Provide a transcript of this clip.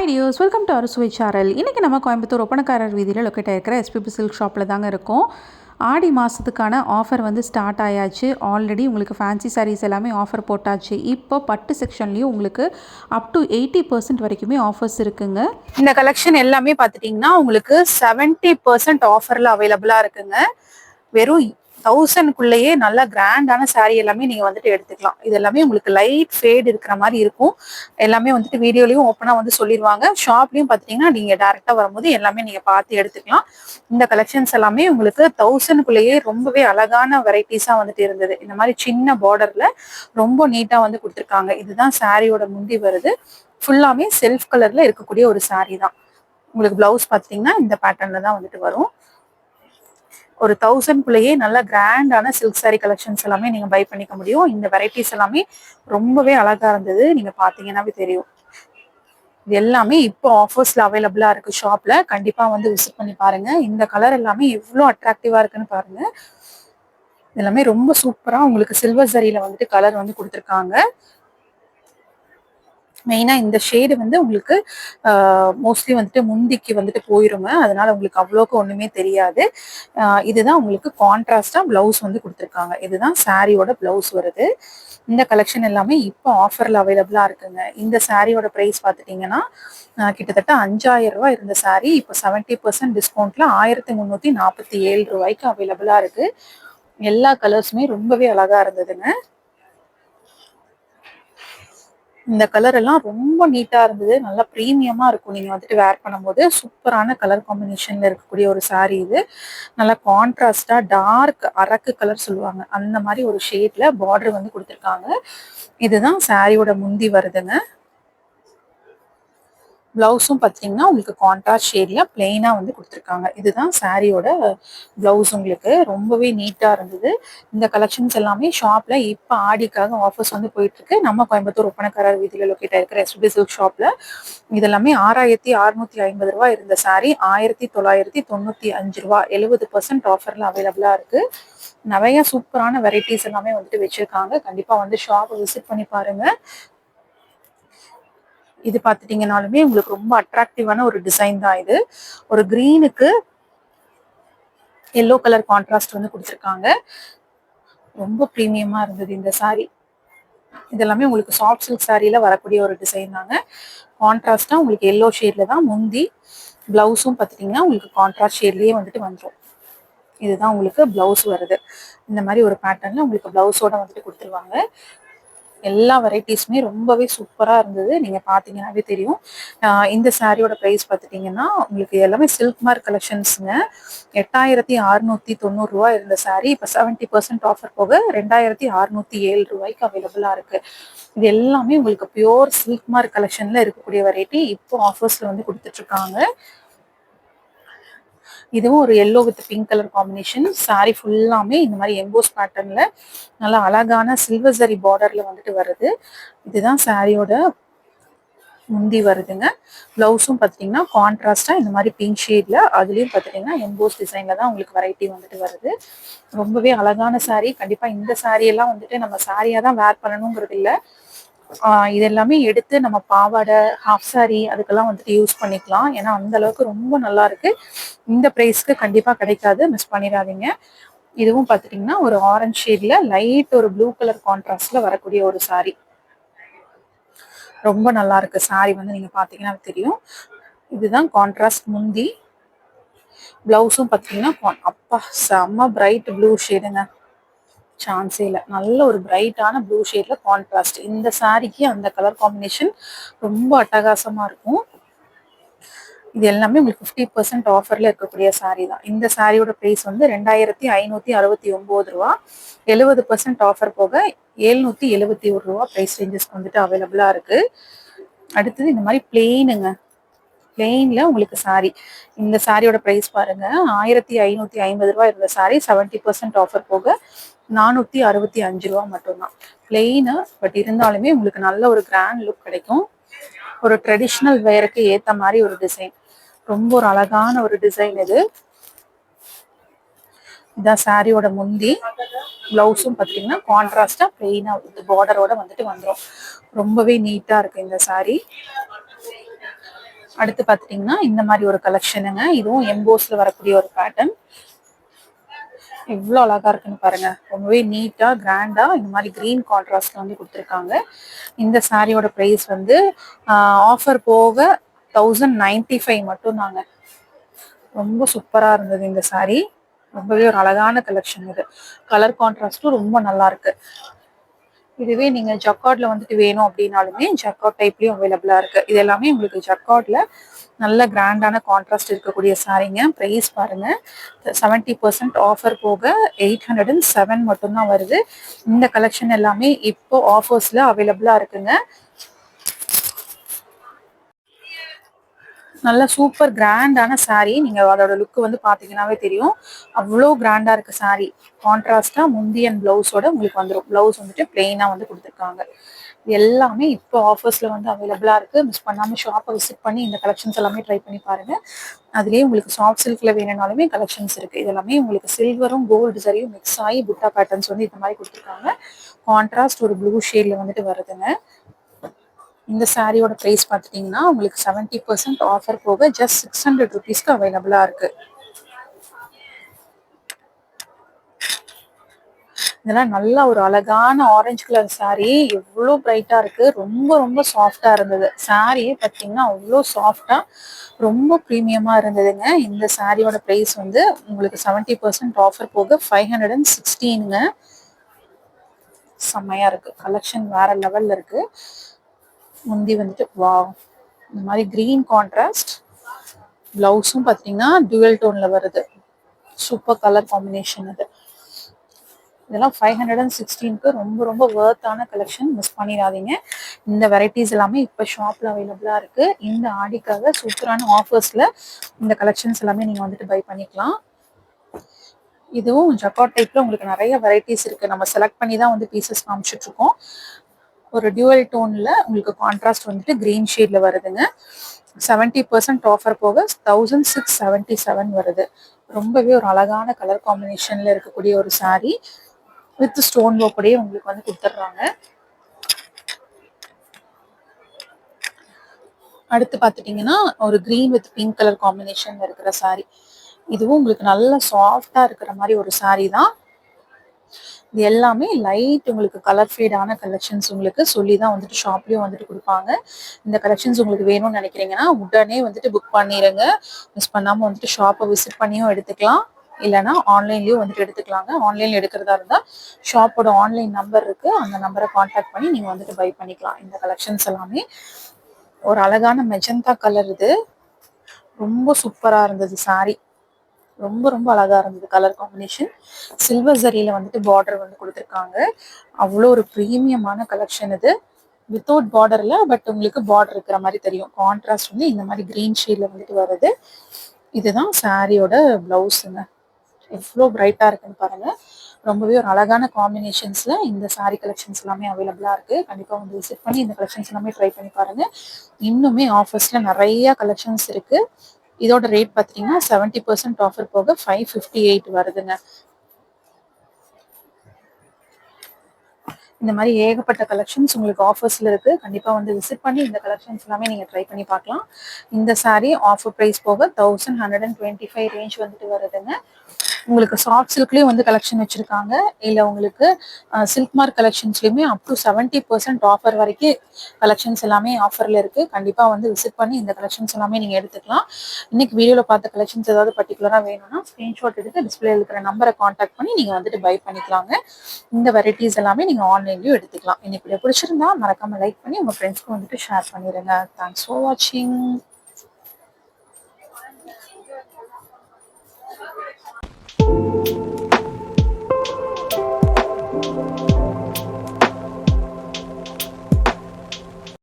Hi டியோஸ் welcome to அறுசுவை சாரல் இன்றைக்கி நம்ம கோயம்புத்தூர் ஒப்பனக்காரர் வீதியில் லொக்கேட் ஆகிருக்கிற எஸ்பிபி சில்க் ஷாப்பில் தாங்க இருக்கோம். ஆடி மாதத்துக்கான ஆஃபர் வந்து ஸ்டார்ட் ஆயாச்சு. ஆல்ரெடி உங்களுக்கு ஃபேன்சி சாரீஸ் எல்லாமே ஆஃபர் போட்டாச்சு. இப்போ பட்டு செக்ஷன்லேயும் உங்களுக்கு அப் டு எயிட்டி பர்சன்ட் வரைக்குமே ஆஃபர்ஸ் இருக்குங்க. இந்த கலெக்ஷன் எல்லாமே பார்த்துட்டிங்கன்னா உங்களுக்கு செவன்ட்டி பர்சன்ட் ஆஃபரில் அவைலபிளாக இருக்குங்க. வெறும் தௌசண்ட்குள்ளேயே நல்ல கிராண்டான சாரீ எல்லாமே நீங்கள் வந்துட்டு எடுத்துக்கலாம். இது எல்லாமே உங்களுக்கு லைட் ஃபேட் இருக்கிற மாதிரி இருக்கும். எல்லாமே வந்துட்டு வீடியோலையும் ஓப்பனாக வந்து சொல்லிடுவாங்க ஷாப்லையும் பார்த்தீங்கன்னா நீங்கள் டேரெக்டாக வரும்போது எல்லாமே நீங்கள் பார்த்து எடுத்துக்கலாம். இந்த கலெக்ஷன்ஸ் எல்லாமே உங்களுக்கு தௌசண்ட்குள்ளேயே ரொம்பவே அழகான வெரைட்டிஸாக வந்துட்டு இருந்தது. இந்த மாதிரி சின்ன பார்டரில் ரொம்ப நீட்டாக வந்து கொடுத்துருக்காங்க. இதுதான் சாரியோட முந்தி வருது. ஃபுல்லாமே செல்ஃப் கலரில் இருக்கக்கூடிய ஒரு சாரீ தான். உங்களுக்கு ப்ளவுஸ் பார்த்தீங்கன்னா இந்த பேட்டர்னில் தான் வந்துட்டு வரும். ஒரு தௌசண்ட் குள்ளேயே நல்ல கிராண்டான சில்க் சாரீ கலெக்ஷன்ஸ் எல்லாமே நீங்க பை பண்ணிக்க முடியும். இந்த வெரைட்டிஸ் எல்லாமே ரொம்பவே அழகா இருந்தது. நீங்க பாத்தீங்கன்னாவே தெரியும். இது எல்லாமே இப்போ ஆஃபர்ஸ்ல அவைலபிளா இருக்கு ஷாப்ல கண்டிப்பா வந்து விசிட் பண்ணி பாருங்க. இந்த கலர் எல்லாமே எவ்வளோ அட்ராக்டிவா இருக்குன்னு பாருங்க. எல்லாமே ரொம்ப சூப்பரா உங்களுக்கு சில்வர் சரியில வந்துட்டு கலர் வந்து கொடுத்துருக்காங்க. மெயினாக இந்த ஷேடு வந்து உங்களுக்கு மோஸ்ட்லி வந்துட்டு முந்திக்கு வந்துட்டு போயிருங்க. அதனால உங்களுக்கு அவ்வளோக்கு ஒன்றுமே தெரியாது. இதுதான் உங்களுக்கு கான்ட்ராஸ்டாக ப்ளவுஸ் வந்து கொடுத்துருக்காங்க. இதுதான் சாரியோட ப்ளவுஸ் வருது. இந்த கலெக்ஷன் எல்லாமே இப்போ ஆஃபரில் அவைலபிளாக இருக்குங்க. இந்த சாரியோட ப்ரைஸ் பார்த்துட்டிங்கன்னா கிட்டத்தட்ட அஞ்சாயிரம் ரூபாய் இருந்த சாரி இப்போ செவன்ட்டி பர்சன்ட் டிஸ்கவுண்ட்டில் ஆயிரத்தி முந்நூற்றி நாற்பத்தி ஏழு ரூபாய்க்கு அவைலபிளாக இருக்குது எல்லா கலர்ஸுமே ரொம்பவே அழகாக இருந்ததுங்க. இந்த கலர் எல்லாம் ரொம்ப நீட்டா இருந்தது. நல்லா ப்ரீமியமா இருக்கும். நீங்க வந்துட்டு வேர் பண்ணும்போது சூப்பரான கலர் காம்பினேஷன்ல இருக்கக்கூடிய ஒரு saree இது. நல்லா கான்ட்ராஸ்டா டார்க் அரக்கு கலர் சொல்லுவாங்க. அந்த மாதிரி ஒரு ஷேட்ல பார்டர் வந்து கொடுத்துருக்காங்க. இதுதான் சாரியோட முந்தி வருதுங்க. ப்ளவுஸும் பார்த்தீங்கன்னா உங்களுக்கு கான்ட்ராஸ்ட் ஷேடில் பிளெயினாக வந்து கொடுத்துருக்காங்க. இதுதான் சாரியோட ப்ளவுஸ் உங்களுக்கு. ரொம்பவே நீட்டாக இருந்தது. இந்த கலெக்ஷன்ஸ் எல்லாமே ஷாப்பில் இப்போ ஆடிக்காக ஆஃபர்ஸ் வந்து போயிட்டுருக்கு. நம்ம கோயம்புத்தூர் ஒப்பனக்காரர் வீதியில் லொக்கேட் ஆயிருக்கிற எஸ்பிபி சில்க் ஷாப்பில் இதெல்லாமே ஆறாயிரத்தி அறுநூத்தி ஐம்பது ரூபா இருந்த சாரி ஆயிரத்தி தொள்ளாயிரத்தி தொண்ணூற்றி அஞ்சு ரூபா எழுபது பர்சன்ட் ஆஃபரில் அவைலபிளாக இருக்குது நிறைய சூப்பரான வெரைட்டிஸ் எல்லாமே வந்துட்டு வச்சுருக்காங்க. கண்டிப்பாக வந்து ஷாப் விசிட் பண்ணி பாருங்கள் இது பார்த்துட்டீங்கனாலுமே உங்களுக்கு ரொம்ப அட்ராக்டிவான ஒரு டிசைன் தான் இது. ஒரு க்ரீனுக்கு எல்லோ கலர் கான்ட்ராஸ்ட் வந்து கொடுத்துருக்காங்க. ரொம்ப ப்ரீமியமாக இருந்தது இந்த சாரீ இதெல்லாமே உங்களுக்கு சாஃப்ட் சில்க் சாரியில் வரக்கூடிய ஒரு டிசைன் தாங்க. கான்ட்ராஸ்டா உங்களுக்கு எல்லோ ஷேட்ல தான் முந்தி ப்ளவுஸும் பார்த்துட்டிங்கன்னா உங்களுக்கு கான்ட்ராஸ்ட் ஷேட்லேயே வந்துட்டு வந்துடும் இதுதான் உங்களுக்கு ப்ளவுஸ் வருது. இந்த மாதிரி ஒரு பேட்டர்னில் உங்களுக்கு ப்ளவுஸோட வந்துட்டு கொடுத்துருவாங்க. எல்லா வெரைட்டிஸுமே ரொம்பவே சூப்பராக இருந்தது. நீங்கள் பார்த்தீங்கன்னாவே தெரியும். இந்த சாரியோட ப்ரைஸ் பார்த்துட்டிங்கன்னா உங்களுக்கு எல்லாமே சில்க் மார்க் கலெக்ஷன்ஸுங்க எட்டாயிரத்தி அறுநூற்றி தொண்ணூறுரூவா இருந்த சாரி இப்போ செவன்ட்டி பர்சன்ட் ஆஃபர் போக ரெண்டாயிரத்தி அறுநூற்றி ஏழு ரூபாய்க்கு அவைலபிளாக இருக்குது இது எல்லாமே உங்களுக்கு பியோர் சில்க் மார்க் கலெக்ஷனில் இருக்கக்கூடிய வெரைட்டி இப்போ ஆஃபர்ஸில் வந்து கொடுத்துட்ருக்காங்க இதுவும் ஒரு yellow with pink colour combination sari ஃபுல்லாமே இந்த மாதிரி எம்போஸ் பேட்டர்ன்ல நல்லா அழகான சில்வர் சரி பார்டர்ல வந்துட்டு வருது. இதுதான் சாரியோட முந்தி வருதுங்க. பிளவுஸும் பார்த்தீங்கன்னா கான்ட்ராஸ்டாக இந்த மாதிரி பிங்க் ஷேட்ல அதுலேயும் பார்த்தீங்கன்னா எம்போஸ் டிசைனில் தான் உங்களுக்கு வெரைட்டி வந்துட்டு வருது. ரொம்பவே அழகான சாரீ கண்டிப்பாக இந்த சாரியெல்லாம் வந்துட்டு நம்ம சாரியாக தான் வேர் பண்ணணுங்கிறது இல்லை. இது எல்லாமே எடுத்து நம்ம பாவாடை ஹாஃப் சாரி அதுக்கெல்லாம் வந்துட்டு யூஸ் பண்ணிக்கலாம். ஏன்னா அந்த அளவுக்கு ரொம்ப நல்லா இருக்கு. இந்த ப்ரைஸ்க்கு கண்டிப்பா கிடைக்காது. மிஸ் பண்ணிடாதீங்க. இதுவும் பார்த்துட்டிங்கன்னா ஒரு ஆரஞ்சு ஷேட்ல லைட் ஒரு ப்ளூ கலர் கான்ட்ராஸ்ட்ல வரக்கூடிய ஒரு சாரி ரொம்ப நல்லா இருக்கு. சாரி வந்து நீங்க பாத்தீங்கன்னா தெரியும். இதுதான் கான்ட்ராஸ்ட் முந்தி. பிளவுஸும் பார்த்தீங்கன்னா அப்பா செம்ம பிரைட் ப்ளூ ஷேடுங்க சான்ஸே இல்லை. நல்ல ஒரு பிரைட்டான ப்ளூ ஷேட்ல கான்ட்ராஸ்ட் இந்த சாரிக்கு அந்த கலர் காம்பினேஷன் ரொம்ப அட்டகாசமா இருக்கும். இது எல்லாமே உங்களுக்கு ஃபிஃப்டி பர்சன்ட் ஆஃபர்ல இருக்கக்கூடிய சாரீ தான். இந்த சாரியோட ப்ரைஸ் வந்து ரெண்டாயிரத்தி ஐநூத்தி அறுபத்தி ஒன்பது ரூபா. எழுபது பர்சன்ட் ஆஃபர் போக எழுநூத்தி எழுபத்தி ஒரு ரூபா ப்ரைஸ் ரேஞ்சஸ்க்கு வந்துட்டு அவைலபிளா இருக்கு. அடுத்தது இந்த மாதிரி பிளெயினுங்க பிளெயின்ல உங்களுக்கு saree. இந்த சாரியோட ப்ரைஸ் பாருங்க. ஆயிரத்தி ஐநூத்தி ஐம்பது ரூபா இருந்த சாரீ செவன்ட்டி பர்சன்ட் ஆஃபர் போக நானூத்தி அறுபத்தி அஞ்சு ரூபா மட்டும்தான். பிளெயினு பட் இருந்தாலுமே உங்களுக்கு நல்ல ஒரு கிராண்ட் லுக் கிடைக்கும். ஒரு ட்ரெடிஷ்னல் வேருக்கு ஏத்த மாதிரி ஒரு டிசைன் ரொம்ப ஒரு அழகான ஒரு டிசைன் இது. இதான் சாரியோட முந்தி. பிளவுஸும் பார்த்தீங்கன்னா கான்ட்ராஸ்டா பிளெயினா பார்டரோட வந்துட்டு வந்துடும் ரொம்பவே நீட்டா இருக்கு இந்த saree. அடுத்து பார்த்துட்டிங்கன்னா இந்த மாதிரி ஒரு கலெக்ஷனுங்க இதுவும் எம்போஸ்ல வரக்கூடிய ஒரு பேட்டர்ன் எவ்வளோ அழகா இருக்குன்னு பாருங்க. ரொம்பவே நீட்டா கிராண்டா இந்த மாதிரி கிரீன் கான்ட்ராஸ்ட் வந்து கொடுத்துருக்காங்க. இந்த சாரியோட ப்ரைஸ் வந்து ஆஃபர் போக தௌசண்ட் நைன்டி ஃபைவ் மட்டும் தாங்க. ரொம்ப சூப்பரா இருந்தது இந்த saree. ரொம்பவே ஒரு அழகான கலெக்ஷன் இது. கலர் கான்ட்ராஸ்டும் ரொம்ப நல்லா இருக்கு. இதுவே நீங்க ஜக்கார்டில் வந்துட்டு வேணும் அப்படின்னாலுமே ஜக்கார்ட் டைப்லயும் அவைலபிளா இருக்கு. இது எல்லாமே உங்களுக்கு ஜக்கார்டில் நல்ல கிராண்டான கான்ட்ராஸ்ட் இருக்கக்கூடிய சாரீங்க ப்ரைஸ் பாருங்க. செவன்ட்டி பர்சன்ட் ஆஃபர் போக எயிட் ஹண்ட்ரட் அண்ட் செவன் மட்டும்தான் வருது. இந்த கலெக்ஷன் எல்லாமே இப்போ ஆஃபர்ஸ்ல அவைலபிளா இருக்குங்க. நல்ல சூப்பர் கிராண்டான saree. நீங்க அதோட லுக் வந்து பாத்தீங்கன்னாவே தெரியும். அவ்வளோ கிராண்டா இருக்கு saree. கான்ட்ராஸ்டா முந்தியன் பிளவுஸோட உங்களுக்கு வந்துடும் பிளவுஸ் வந்துட்டு பிளெயினா வந்து கொடுத்துருக்காங்க. எல்லாமே இப்போ ஆஃபர்ஸ்ல வந்து அவைலபிளா இருக்கு. மிஸ் பண்ணாம ஷாப்பை விசிட் பண்ணி இந்த கலெக்ஷன்ஸ் எல்லாமே ட்ரை பண்ணி பாருங்க. அதுலேயே உங்களுக்கு சாஃப்ட் சில்க்ல வேணும்னாலுமே கலெக்ஷன்ஸ் இருக்கு. இது எல்லாமே உங்களுக்கு சில்வரும் கோல்டு சரியும் மிக்ஸ் ஆகி புட்டா பேட்டர்ன்ஸ் வந்து இந்த மாதிரி கொடுத்துருக்காங்க. கான்ட்ராஸ்ட் ஒரு ப்ளூ ஷேட்ல வந்துட்டு வருதுங்க. இந்த சாரியோட ப்ரைஸ் பார்த்துட்டிங்கன்னா உங்களுக்கு செவன்ட்டி பர்சன்ட் ஆஃபர் போக ஜஸ்ட் சிக்ஸ் ஹண்ட்ரட் ருபீஸ்க்கு அவைலபிளாக இருக்குது இதெல்லாம் நல்லா ஒரு அழகான ஆரஞ்சு கலர் சாரீ எவ்வளோ ப்ரைட்டாக இருக்கு. ரொம்ப ரொம்ப சாஃப்டாக இருந்தது. சாரியே பார்த்தீங்கன்னா அவ்வளோ சாஃப்டாக ரொம்ப ப்ரீமியமாக இருந்ததுங்க. இந்த சாரியோட ப்ரைஸ் வந்து உங்களுக்கு செவன்ட்டி பர்சன்ட் ஆஃபர் போக ஃபைவ் ஹண்ட்ரட் அண்ட் சிக்ஸ்டீனுங்க செம்மையாக இருக்குது கலெக்ஷன் வேறு லெவலில் இருக்குது முந்தி வந்துட்டு வா இந்த மாதிரி கிரீன் கான்ட்ராஸ்ட் பிளவுஸும் பார்த்தீங்கன்னா டுவெல் டோன்ல வருது. சூப்பர் கலர் காம்பினேஷன் அது. இதெல்லாம் ஃபைவ் ஹண்ட்ரட் அண்ட் சிக்ஸ்டீனுக்கு ரொம்ப ரொம்ப ஒர்த்தான கலெக்ஷன் மிஸ் பண்ணிடாதீங்க. இந்த வெரைட்டிஸ் எல்லாமே இப்போ ஷாப்பில் அவைலபிளாக இருக்குது இந்த ஆடிக்காக சூப்பரான ஆஃபர்ஸில் இந்த கலெக்ஷன்ஸ் எல்லாமே நீங்கள் வந்துட்டு பை பண்ணிக்கலாம். இதுவும் ஜக்காட் டைப்பில் உங்களுக்கு நிறைய வெரைட்டிஸ் இருக்குது நம்ம செலக்ட் பண்ணி தான் வந்து பீசஸ் காமிச்சிட்ருக்கோம் ஒரு டியூவல் டோன்ல உங்களுக்கு கான்ட்ராஸ்ட் வந்துட்டு கிரீன் ஷேட்ல வருதுங்க. செவன்டி பர்சன்ட் ஆஃபர் போக தௌசண்ட் சிக்ஸ் செவன்டி செவன் வருது. ரொம்பவே ஒரு அழகான கலர் காம்பினேஷன்ல இருக்கக்கூடிய ஒரு saree வித் ஸ்டோன் ஒர்க்கோடயே உங்களுக்கு வந்து கொடுத்துட்றாங்க. அடுத்து பார்த்துட்டிங்கன்னா ஒரு green with pink colour combination இருக்கிற saree. இதுவும் உங்களுக்கு நல்ல சாஃப்டாக இருக்கிற மாதிரி ஒரு saree தான். இது எல்லாமே லைட் உங்களுக்கு கலர் ஃபேடான கலெக்ஷன்ஸ் உங்களுக்கு சொல்லி தான் வந்துட்டு ஷாப்லேயும் வந்துட்டு கொடுப்பாங்க. இந்த கலெக்ஷன்ஸ் உங்களுக்கு வேணும்னு நினைக்கிறீங்கன்னா உடனே வந்துட்டு புக் பண்ணிடுங்க மிஸ் பண்ணாமல் வந்துட்டு ஷாப்பை விசிட் பண்ணியும் எடுத்துக்கலாம். இல்லைன்னா ஆன்லைன்லயும் வந்துட்டு எடுத்துக்கலாங்க. ஆன்லைன்ல எடுக்கிறதா இருந்தால் ஷாப்போட ஆன்லைன் நம்பர் இருக்கு. அந்த நம்பரை காண்டாக்ட் பண்ணி நீங்க வந்துட்டு பை பண்ணிக்கலாம். இந்த கலெக்ஷன்ஸ் எல்லாமே. ஒரு அழகான மெஜந்தா கலர் இது. ரொம்ப சூப்பரா இருந்தது saree. ரொம்ப ரொம்ப அழகா இருந்தது கலர் காம்பினேஷன் சில்வர் சரியில வந்துட்டு பார்டர் வந்து கொடுத்துருக்காங்க. அவ்வளோ ஒரு ப்ரீமியமான கலெக்ஷன் இது. வித்தவுட் பார்டர்ல பட் உங்களுக்கு பார்டர் இருக்கிற மாதிரி தெரியும். கான்ட்ராஸ்ட் வந்து இந்த மாதிரி கிரீன் ஷேட்ல வந்துட்டு வருது இதுதான் சாரியோட பிளவுஸுங்க எவ்வளோ பிரைட்டா இருக்குன்னு பாருங்க. ரொம்பவே ஒரு அழகான காம்பினேஷன்ஸ்ல இந்த சாரீ கலெக்ஷன்ஸ் எல்லாமே அவைலபிளா இருக்கு. கண்டிப்பா வந்து விசிட் பண்ணி இந்த கலெக்ஷன்ஸ் எல்லாமே ட்ரை பண்ணி பாருங்க. இன்னுமே ஆஃபர்ஸ்ல நிறைய கலெக்ஷன்ஸ் இருக்கு. இதோட ரேட் பார்த்தீங்கன்னா செவன்டி பர்சன்ட் ஆஃபர் போக ஃபைவ் ஃபிஃப்டி எயிட் வருதுங்க. இந்த மாதிரி ஏகப்பட்ட கலெக்ஷன்ஸ் உங்களுக்கு ஆஃபர்ஸ்ல இருக்கு. கண்டிப்பா வந்து விசிட் பண்ணி இந்த கலெக்ஷன்ஸ் எல்லாமே நீங்க ட்ரை பண்ணி பார்க்கலாம். இந்த சாரீ ஆஃபர் பிரைஸ் போக thousand hundred and twenty five range வந்துட்டு வருதுங்க. உங்களுக்கு சாஃப்ட் சில்க்லயும் வந்து கலெக்ஷன் வச்சிருக்காங்க. இல்ல உங்களுக்கு silk mark கலெக்ஷன்ஸ்லயுமே up to seventy percent offer வரைக்கும் கலெக்ஷன்ஸ் எல்லாமே ஆஃபர்ல இருக்கு. கண்டிப்பா வந்து விசிட் பண்ணி இந்த கலெக்ஷன்ஸ் எல்லாமே நீங்க எடுத்துக்கலாம். இன்னைக்கு வீடியோல பார்த்த கலெக்ஷன்ஸ் ஏதாவது பர்டிகுலரா வேணும்னா ஸ்கிரீன்ஷாட் எடுத்து டிஸ்பிளே இருக்கிற நம்பரை காண்டாக்ட் பண்ணி நீங்க வந்துட்டு பை பண்ணிக்கலாங்க. இந்த வெரைட்டிஸ் எல்லாமே நீங்க ஆன்லைன்லயும் எடுத்துக்கலாம். இன்னைக்கு பிடிச்சிருந்தா மறக்காம லைக் பண்ணி உங்க ஃப்ரெண்ட்ஸ்க்கு வந்துட்டு ஷேர் பண்ணிடுங்க தேங்க்ஸ் ஃபார் வாட்சிங் you